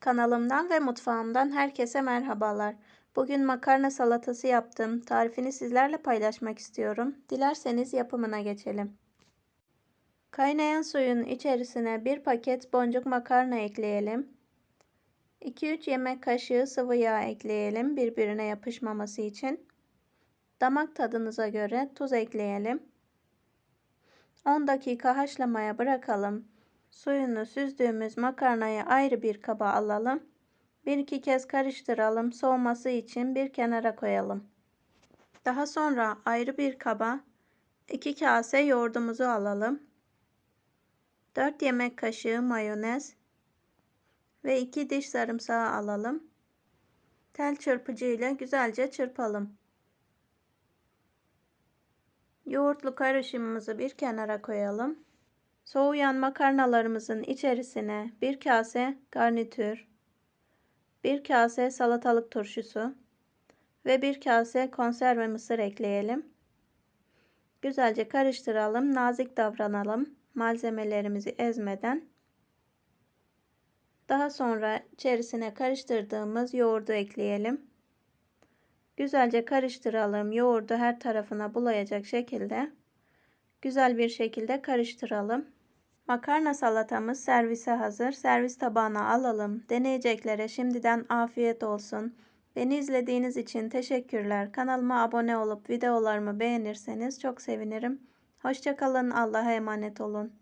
Kanalımdan ve mutfağımdan herkese merhabalar. Bugün makarna salatası yaptım. Tarifini sizlerle paylaşmak istiyorum. Dilerseniz yapımına geçelim. Kaynayan suyun içerisine bir paket boncuk makarna ekleyelim. 2-3 yemek kaşığı sıvı yağ ekleyelim birbirine yapışmaması için. Damak tadınıza göre tuz ekleyelim. 10 dakika haşlamaya bırakalım. Suyunu süzdüğümüz makarnayı ayrı bir kaba alalım. Bir iki kez karıştıralım. Soğuması için bir kenara koyalım. Daha sonra ayrı bir kaba 2 kase yoğurdumuzu alalım. 4 yemek kaşığı mayonez ve 2 diş sarımsağı alalım. Tel çırpıcı ile güzelce çırpalım. Yoğurtlu karışımımızı bir kenara koyalım. Soğuyan makarnalarımızın içerisine bir kase garnitür, bir kase salatalık turşusu ve bir kase konserve mısır ekleyelim. Güzelce karıştıralım, nazik davranalım malzemelerimizi ezmeden. Daha sonra içerisine karıştırdığımız yoğurdu ekleyelim. Güzelce karıştıralım. Yoğurdu her tarafına bulayacak şekilde güzel bir şekilde karıştıralım. Makarna salatamız servise hazır. Servis tabağına alalım. Deneyeceklere şimdiden afiyet olsun. Beni izlediğiniz için teşekkürler. Kanalıma abone olup videolarımı beğenirseniz çok sevinirim. Hoşçakalın. Allah'a emanet olun.